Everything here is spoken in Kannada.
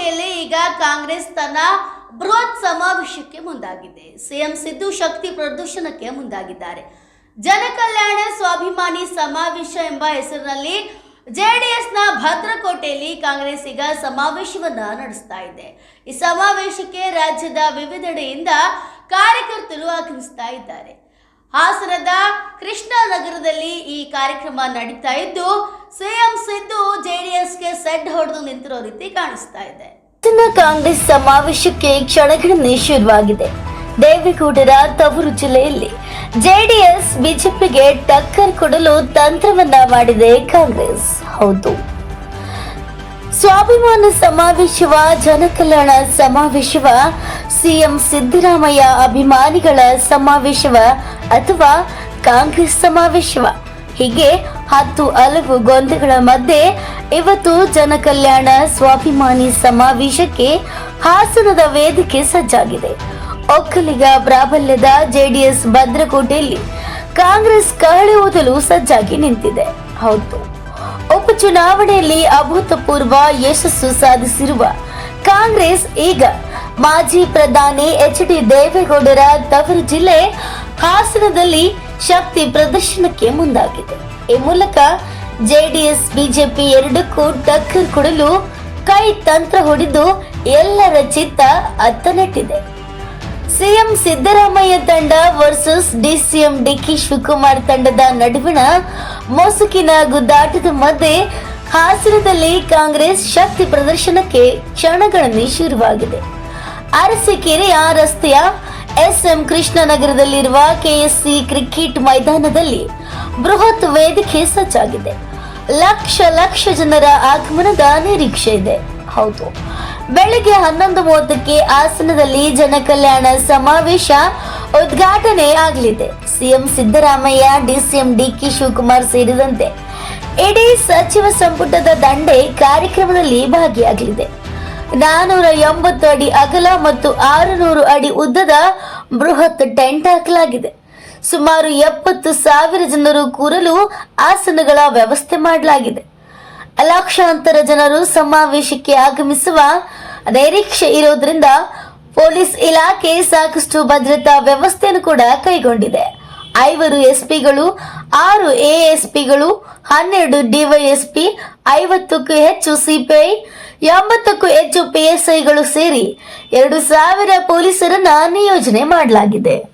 ಬಾಗಲಕೋಟೆಯಲ್ಲಿ ಈಗ ಕಾಂಗ್ರೆಸ್ ತನ್ನ ಬೃಹತ್ ಸಮಾವೇಶಕ್ಕೆ ಮುಂದಾಗಿದೆ. ಸಿಎಂ ಸಿದ್ದು ಶಕ್ತಿ ಪ್ರದರ್ಶನಕ್ಕೆ ಮುಂದಾಗಿದ್ದಾರೆ. ಜನಕಲ್ಯಾಣ ಸ್ವಾಭಿಮಾನಿ ಸಮಾವೇಶ ಎಂಬ ಹೆಸರಿನಲ್ಲಿ ಜೆಡಿಎಸ್ನ ಭದ್ರಕೋಟೆಯಲ್ಲಿ ಕಾಂಗ್ರೆಸ್ ಈಗ ಸಮಾವೇಶವನ್ನ ನಡೆಸ್ತಾ ಇದೆ. ಈ ಸಮಾವೇಶಕ್ಕೆ ರಾಜ್ಯದ ವಿವಿಧೆಡೆಯಿಂದ ಕಾರ್ಯಕರ್ತರು ಆಗಮಿಸ್ತಾ ಇದ್ದಾರೆ. ಹಾಸನದ ಕೃಷ್ಣನಗರದಲ್ಲಿ ಈ ಕಾರ್ಯಕ್ರಮ ನಡೀತಾ ಇದ್ದು, ಸಿಎಂ ಸಿದ್ದು ಜೆಡಿಎಸ್ಗೆ ಸೆಡ್ ಹೊಡೆದು ನಿಂತಿರೋ ರೀತಿ ಕಾಣಿಸ್ತಾ ಇದೆ. ಕಾಂಗ್ರೆಸ್ ಸಮಾವೇಶಕ್ಕೆ ಕ್ಷಣಗಣನೆ ಶುರುವಾಗಿದೆ. ದೇವೇಗೌಡರ ತವರು ಜಿಲ್ಲೆಯಲ್ಲಿ ಜೆಡಿಎಸ್, ಬಿಜೆಪಿಗೆ ಟಕ್ಕರ್ ಕೊಡಲು ತಂತ್ರವನ್ನ ಮಾಡಿದೆ ಕಾಂಗ್ರೆಸ್. ಹೌದು. ಸ್ವಾಭಿಮಾನ ಸಮಾವೇಶವ, ಜನಕಲ್ಯಾಣ ಸಮಾವೇಶವ, ಸಿಎಂ ಸಿದ್ದರಾಮಯ್ಯ ಅಭಿಮಾನಿಗಳ ಸಮಾವೇಶವ ಅಥವಾ ಕಾಂಗ್ರೆಸ್ ಸಮಾವೇಶವ. ಹೀಗೆ ಹತ್ತು ಹಲವು ಗೊಂದಗಳ ಮಧ್ಯೆ ಇವತ್ತು ಜನಕಲ್ಯಾಣ ಸ್ವಾಭಿಮಾನಿ ಸಮಾವೇಶಕ್ಕೆ ಹಾಸನದ ವೇದಿಕೆ ಸಜ್ಜಾಗಿದೆ. ಒಕ್ಕಲಿಗ ಪ್ರಾಬಲ್ಯದ ಜೆಡಿಎಸ್ ಭದ್ರಕೋಟೆಯಲ್ಲಿ ಕಾಂಗ್ರೆಸ್ ಕಹಳೆ ಓದಲು ಸಜ್ಜಾಗಿ ನಿಂತಿದೆ. ಹೌದು. ಉಪಚುನಾವಣೆಯಲ್ಲಿ ಅಭೂತಪೂರ್ವ ಯಶಸ್ಸು ಸಾಧಿಸಿರುವ ಕಾಂಗ್ರೆಸ್ ಈಗ ಮಾಜಿ ಪ್ರಧಾನಿ ಎಚ್ ಡಿ ದೇವೇಗೌಡರ ತವರು ಜಿಲ್ಲೆ ಹಾಸನದಲ್ಲಿ ಶಕ್ತಿ ಪ್ರದರ್ಶನಕ್ಕೆ ಮುಂದಾಗಿದೆ. ಈ ಮೂಲಕ ಜೆಡಿಎಸ್, ಬಿಜೆಪಿ ಎರಡಕ್ಕೂ ಟಕ್ಕರ್ ಕೊಡಲು ಕೈ ತಂತ್ರ ಹೊಡೆದು ಎಲ್ಲರ ಚಿತ್ತ ಅತ್ತ ಸಿಎಂ ಸಿದ್ದರಾಮಯ್ಯ ತಂಡ ವರ್ಸಸ್ ಡಿಸಿಎಂ ಡಿಕ್ಕಿ ಶಿವಕುಮಾರ್ ತಂಡದ ನಡುವಿನ ಮೊಸುಕಿನ ಗುದ್ದಾಟದ ಮಧ್ಯೆ ಹಾಸನದಲ್ಲಿ ಕಾಂಗ್ರೆಸ್ ಶಕ್ತಿ ಪ್ರದರ್ಶನಕ್ಕೆ ಕ್ಷಣಗಳಲ್ಲಿ ಶುರುವಾಗಿದೆ. ಅರಸಿಕೆರೆಯ ರಸ್ತೆಯ ಎಸ್ಎಂ ಕೃಷ್ಣನಗರದಲ್ಲಿರುವ ಕೆಎಸ್ಸಿ ಕ್ರಿಕೆಟ್ ಮೈದಾನದಲ್ಲಿ ಬೃಹತ್ ವೇದಿಕೆ ಸಜ್ಜಾಗಿದೆ. ಲಕ್ಷ ಲಕ್ಷ ಜನರ ಆಗಮನದ ನಿರೀಕ್ಷೆ ಇದೆ. ಹೌದು. ಬೆಳಗ್ಗೆ ಹನ್ನೊಂದು ಮೂವತ್ತಕ್ಕೆ ಹಾಸನದಲ್ಲಿ ಜನಕಲ್ಯಾಣ ಸಮಾವೇಶ ಉದ್ಘಾಟನೆ ಆಗಲಿದೆ. CM Siddaramaiah, DCM DK Shivakumar ಸೇರಿದಂತೆ ಇಡೀ ಸಚಿವ ಸಂಪುಟದ ದಂಡೆ ಕಾರ್ಯಕ್ರಮದಲ್ಲಿ ಭಾಗಿಯಾಗಲಿದೆ. ನಾನೂರ ಎಂಬತ್ತು ಅಡಿ ಅಗಲ ಮತ್ತು ಆರುನೂರು ಅಡಿ ಉದ್ದದ ಬೃಹತ್ ಟೆಂಟ್ ಹಾಕಲಾಗಿದೆ. ಸುಮಾರು ಎಪ್ಪತ್ತು ಸಾವಿರ ಜನರು ಕೂರಲು ಆಸನಗಳ ವ್ಯವಸ್ಥೆ ಮಾಡಲಾಗಿದೆ. ಲಕ್ಷಾಂತರ ಜನರು ಸಮಾವೇಶಕ್ಕೆ ಆಗಮಿಸುವ ನಿರೀಕ್ಷೆ ಇರೋದ್ರಿಂದ ಪೊಲೀಸ್ ಇಲಾಖೆ ಸಾಕಷ್ಟು ಭದ್ರತಾ ವ್ಯವಸ್ಥೆಯನ್ನು ಕೂಡ ಕೈಗೊಂಡಿದೆ. ಐವರು ಎಸ್ಪಿಗಳು, ಆರು ಎಎಸ್ಪಿಗಳು, ಹನ್ನೆರಡು ಡಿವೈಎಸ್ಪಿ, ಐವತ್ತಕ್ಕೂ ಹೆಚ್ಚು ಸಿಪಿಐ, ಎಂಬತ್ತಕ್ಕೂ ಹೆಚ್ಚು ಪಿಎಸ್ಐಗಳು ಸೇರಿ ಎರಡು ಸಾವಿರ ಪೊಲೀಸರನ್ನ ನಿಯೋಜನೆ ಮಾಡಲಾಗಿದೆ.